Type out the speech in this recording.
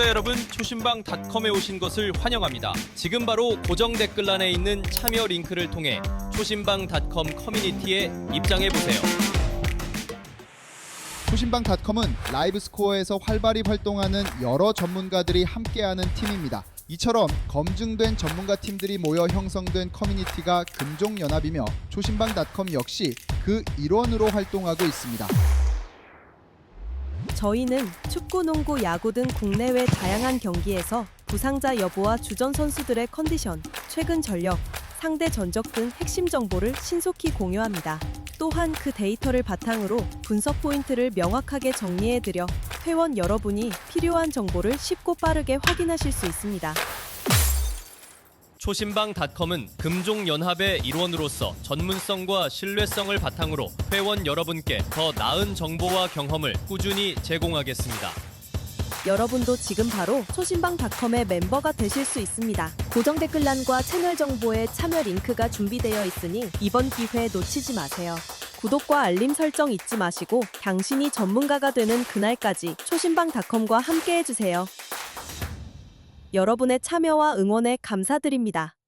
구독자 여러분, 초신방닷컴에 오신 것을 환영합니다. 지금 바로 고정 댓글란에 있는 참여 링크를 통해 초신방닷컴 커뮤니티에 입장해 보세요. 초신방닷컴은 라이브 스코어에서 활발히 활동하는 여러 전문가들이 함께하는 팀입니다. 이처럼 검증된 전문가 팀들이 모여 형성된 커뮤니티가 금종연합이며 초신방닷컴 역시 그 일원으로 활동하고 있습니다. 저희는 축구, 농구, 야구 등 국내외 다양한 경기에서 부상자 여부와 주전 선수들의 컨디션, 최근 전력, 상대 전적 등 핵심 정보를 신속히 공유합니다. 또한 그 데이터를 바탕으로 분석 포인트를 명확하게 정리해드려 회원 여러분이 필요한 정보를 쉽고 빠르게 확인하실 수 있습니다. 초신방닷컴은 금종연합의 일원으로서 전문성과 신뢰성을 바탕으로 회원 여러분께 더 나은 정보와 경험을 꾸준히 제공하겠습니다. 여러분도 지금 바로 초신방닷컴의 멤버가 되실 수 있습니다. 고정 댓글란과 채널 정보에 참여 링크가 준비되어 있으니 이번 기회 놓치지 마세요. 구독과 알림 설정 잊지 마시고 당신이 전문가가 되는 그날까지 초신방닷컴과 함께 해주세요. 여러분의 참여와 응원에 감사드립니다.